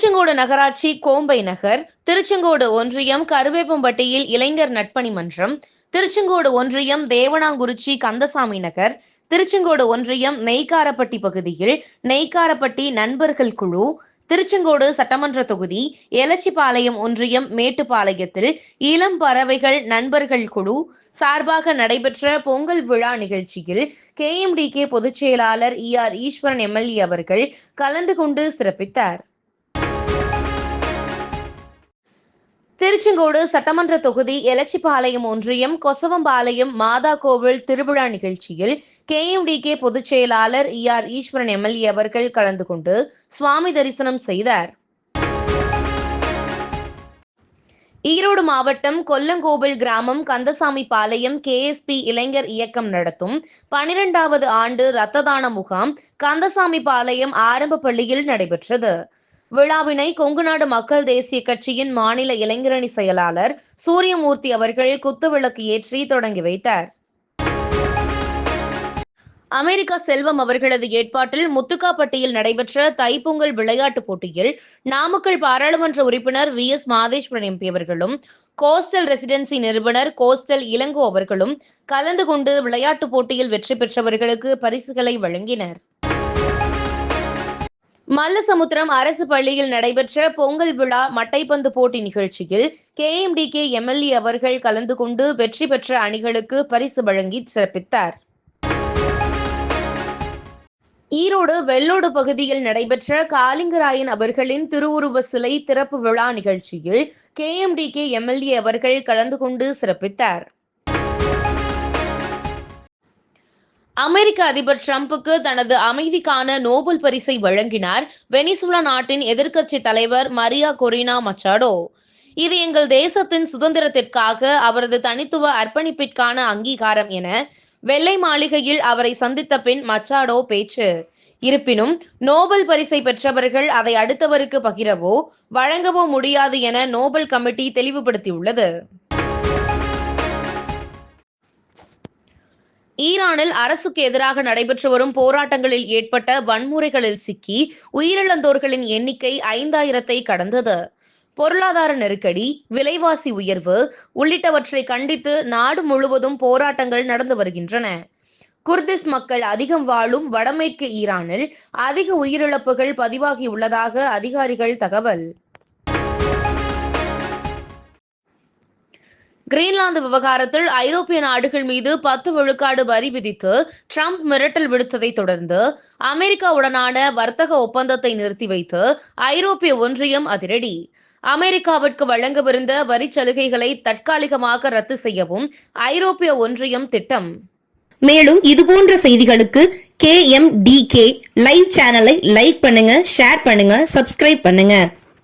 திருச்செங்கோடு நகராட்சி கோம்பை நகர் திருச்செங்கோடு ஒன்றியம் கருவேப்பம்பட்டியில் இளைஞர் நட்பணி மன்றம் திருச்செங்கோடு ஒன்றியம் தேவனாங்குறிச்சி கந்தசாமி நகர் திருச்செங்கோடு ஒன்றியம் நெய்க்காரப்பட்டி பகுதியில் நெய்க்காரப்பட்டி நண்பர்கள் குழு திருச்செங்கோடு சட்டமன்ற தொகுதி எலச்சிபாளையம் ஒன்றியம் மேட்டுப்பாளையத்தில் இளம் பறவைகள் நண்பர்கள் குழு சார்பாக நடைபெற்ற பொங்கல் விழா நிகழ்ச்சியில் கேஎம்டிகே பொதுச் செயலாளர் இ ஆர் ஈஸ்வரன் எம்எல்ஏ அவர்கள் கலந்து கொண்டு சிறப்பித்தார். திருச்செங்கோடு சட்டமன்ற தொகுதி எலச்சிபாளையம் ஒன்றியம் கொசவம்பாளையம் மாதா கோவில் திருவிழா நிகழ்ச்சியில் கேஎம்டிகே பொதுச் செயலாளர் இ ஆர் ஈஸ்வரன் எம்எல்ஏ அவர்கள் கலந்து கொண்டு சுவாமி தரிசனம் செய்தார். ஈரோடு மாவட்டம் கொல்லங்கோவில் கிராமம் கந்தசாமி பாளையம் கேஎஸ்பி இளைஞர் இயக்கம் நடத்தும் பனிரெண்டாவது ஆண்டு இரத்த தான முகாம் கந்தசாமி பாளையம் ஆரம்ப பள்ளியில் நடைபெற்றது. விழாவினை கொங்குநாடு மக்கள் தேசிய கட்சியின் மாநில இளைஞரணி செயலாளர் சூரியமூர்த்தி அவர்கள் குத்துவிளக்கு ஏற்றி தொடங்கி வைத்தார். அமெரிக்கா செல்வம் அவர்களது ஏற்பாட்டில் முத்துக்காப்பட்டியில் நடைபெற்ற தைப்பொங்கல் விளையாட்டுப் போட்டியில் நாமக்கல் பாராளுமன்ற உறுப்பினர் வி. எஸ். மாதேஸ்வரன் எம்பி அவர்களும் கோஸ்டல் ரெசிடென்சி நிறுவனர் கோஸ்டல் இளங்கோ அவர்களும் கலந்து கொண்டு விளையாட்டுப் போட்டியில் வெற்றி பெற்றவர்களுக்கு பரிசுகளை வழங்கினர். மல்லசமுத்திரம் அரசு பள்ளியில் நடைபெற்ற பொங்கல் விழா மட்டைப்பந்து போட்டி நிகழ்ச்சியில் கேஎம்டிகே எம்எல்ஏ அவர்கள் கலந்து கொண்டு வெற்றி பெற்ற அணிகளுக்கு பரிசு வழங்கி சிறப்பித்தார். ஈரோடு வெள்ளோடு பகுதியில் நடைபெற்ற காலிங்கராயன் அவர்களின் திருவுருவ சிலை திறப்பு விழா நிகழ்ச்சியில் கேஎம்டிகே எம்எல்ஏ அவர்கள் கலந்து கொண்டு சிறப்பித்தார். அமெரிக்க அதிபர் டிரம்புக்கு தனது அமைதிக்கான நோபல் பரிசை வழங்கினார். வெனிசுலா நாட்டின் எதிர்க்கட்சி தலைவர் மரியா கொரினா மச்சாடோ. இது எங்கள் தேசத்தின் சுதந்திரத்திற்காக அவரது தனித்துவ அர்ப்பணிப்பிற்கான அங்கீகாரம் என வெள்ளை மாளிகையில் அவரை சந்தித்த பின் மச்சாடோ பேச்சு. இருப்பினும் நோபல் பரிசை பெற்றவர்கள் அதை அடுத்தவருக்கு பகிரவோ வழங்கவோ முடியாது என நோபல் கமிட்டி தெளிவுபடுத்தியுள்ளது. ஈரானில் அரசுக்கு எதிராக நடைபெற்று வரும் போராட்டங்களில் ஏற்பட்ட வன்முறைகளில் சிக்கி உயிரிழந்தோர்களின் எண்ணிக்கை ஐந்தாயிரத்தை கடந்தது. பொருளாதார நெருக்கடி விலைவாசி உயர்வு உள்ளிட்டவற்றை கண்டித்து நாடு முழுவதும் போராட்டங்கள் நடந்து வருகின்றன. குர்திஸ் மக்கள் அதிகம் வாழும் வடமேற்கு ஈரானில் அதிக உயிரிழப்புகள் பதிவாகியுள்ளதாக அதிகாரிகள் தகவல். கிரீன்லாந்து விவகாரத்தில் ஐரோப்பிய நாடுகள் மீது பத்து விழுக்காடு வரி விதித்து ட்ரம்ப் மிரட்டல் விடுத்ததை தொடர்ந்து அமெரிக்காவுடனான வர்த்தக ஒப்பந்தத்தை நிறுத்தி வைத்து ஐரோப்பிய ஒன்றியம் அதிரடி. அமெரிக்காவிற்கு வழங்கவிருந்த வரி சலுகைகளை தற்காலிகமாக ரத்து செய்யவும் ஐரோப்பிய ஒன்றியம் திட்டம். மேலும் இதுபோன்ற செய்திகளுக்கு K M T K live சேனலை லைக் பண்ணுங்க ஷேர் பண்ணுங்க சப்ஸ்கிரைப் பண்ணுங்க.